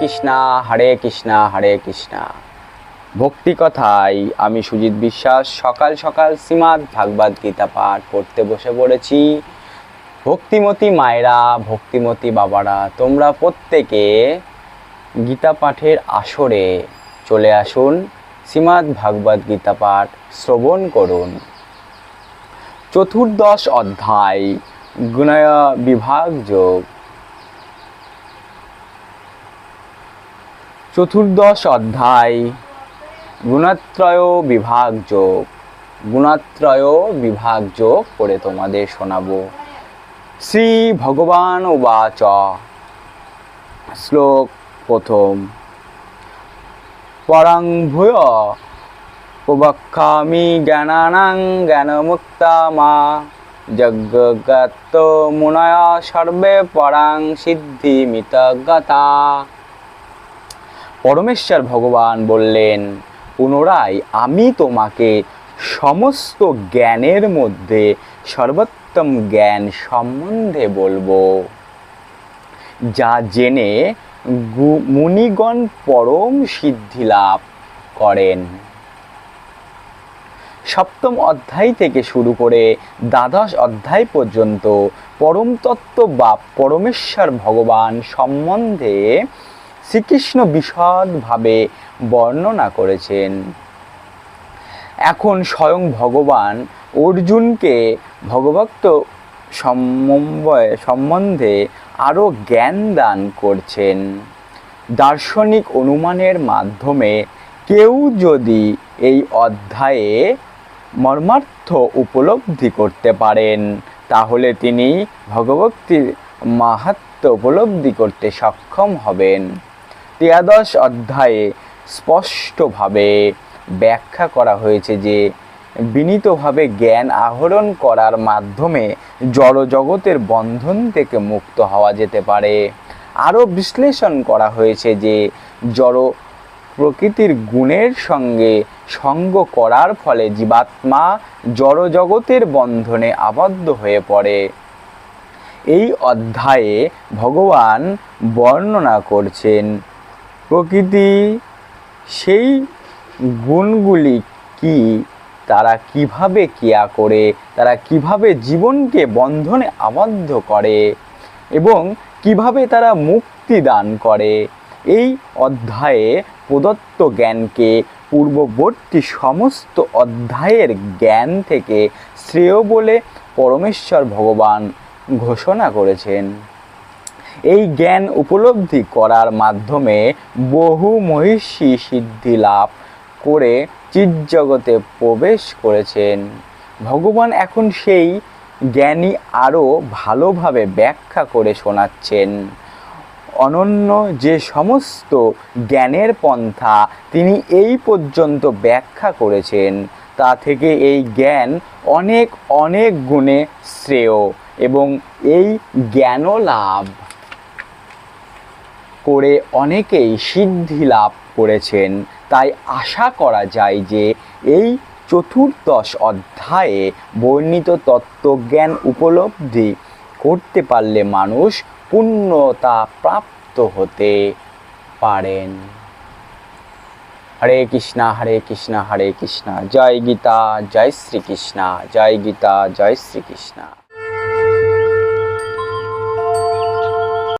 কৃষ্ণা, হরে কৃষ্ণা হরে কৃষ্ণা। ভক্তি কথায় আমি সুজিত বিশ্বাস, সকাল সকাল শ্রীমাদ ভাগবত গীতা পাঠ পড়তে বসে পড়েছি। ভক্তিমতী মায়েরা, ভক্তিমতী বাবারা, তোমরা প্রত্যেকে গীতা পাঠের আসরে চলে আসুন, শ্রীমাদ ভাগবত গীতা পাঠ শ্রবণ করুন। চতুর্দশ অধ্যায়, গুণয় বিভাগ যোগ। চতুর্দশ অধ্যায়, গুণাত্রয় বিভাগ যোগ। গুণাত্রয় বিভাগ যোগ করে তোমাদের শোনাবো। শ্রী ভগবান উবাচ, শ্লোক প্রথম। পরাং ভূয় প্রবক্ষামি জ্ঞানানাং জ্ঞানমুক্তা মা যজ্ঞগত মুনয় সর্বে পরাং সিদ্ধি মিতগতা পরমেশ্বর ভগবান বললেন, পুনরায় আমি তোমাকে সমস্ত জ্ঞানের মধ্যে সর্বোত্তম জ্ঞান সম্বন্ধে বলব। যা জেনে মুনিগণ পরম সিদ্ধি লাভ করেন। সপ্তম অধ্যায় থেকে শুরু করে দ্বাদশ অধ্যায় পর্যন্ত পরমতত্ত্ব বা পরমেশ্বর ভগবান সম্বন্ধে শ্রীকৃষ্ণ বিশদভাবে বর্ণনা করেছেন। এখন স্বয়ং ভগবান অর্জুনকে ভগভক্ত সমন্বয় সম্বন্ধে আরও জ্ঞান দান করছেন। দার্শনিক অনুমানের মাধ্যমে কেউ যদি এই অধ্যায়ে মর্মার্থ উপলব্ধি করতে পারেন, তাহলে তিনি ভগবক্তির মাহাত্ম উপলব্ধি করতে সক্ষম হবেন। ত্রিয়াদশ অধ্যায়ে স্পষ্টভাবে ব্যাখ্যা করা হয়েছে যে বিনীতভাবে জ্ঞান আহরণ করার মাধ্যমে জড়জগতের বন্ধন থেকে মুক্ত হওয়া যেতে পারে। আরও বিশ্লেষণ করা হয়েছে যে জড় প্রকৃতির গুণের সঙ্গে সঙ্গ করার ফলে জীবাত্মা জড়জগতের বন্ধনে আবদ্ধ হয়ে পড়ে। এই অধ্যায়ে ভগবান বর্ণনা করছেন প্রকৃতি, সেই গুণগুলি কি? তারা কীভাবে ক্রিয়া করে? তারা কীভাবে জীবনকে বন্ধনে আবদ্ধ করে? এবং কীভাবে তারা মুক্তি দান করে? এই অধ্যায়ে প্রদত্ত জ্ঞানকে পূর্ববর্তী সমস্ত অধ্যায়ের জ্ঞান থেকে শ্রেয় বলে পরমেশ্বর ভগবান ঘোষণা করেছেন। এই জ্ঞান উপলব্ধি করার মাধ্যমে বহু মহিষী সিদ্ধি লাভ করে চিৎজগতে প্রবেশ করেছেন। ভগবান এখন সেই জ্ঞানী আরও ভালোভাবে ব্যাখ্যা করে শোনাচ্ছেন। অনন্য যে সমস্ত জ্ঞানের পন্থা তিনি এই পর্যন্ত ব্যাখ্যা করেছেন, তা থেকে এই জ্ঞান অনেক অনেক গুণে শ্রেয় এবং এই জ্ঞান লাভ। করে অনেকেই সিদ্ধি লাভ করেছেন। তাই আশা করা যায় যে এই চতুর্দশ অধ্যায়ে বর্ণিত তত্ত্বজ্ঞান উপলব্ধি করতে পারলে মানুষ পূর্ণতা প্রাপ্ত হতে পারেন। হরে কৃষ্ণা হরে কৃষ্ণা হরে কৃষ্ণা। জয় গীতা, জয় শ্রীকৃষ্ণা। জয় গীতা, জয় শ্রীকৃষ্ণা।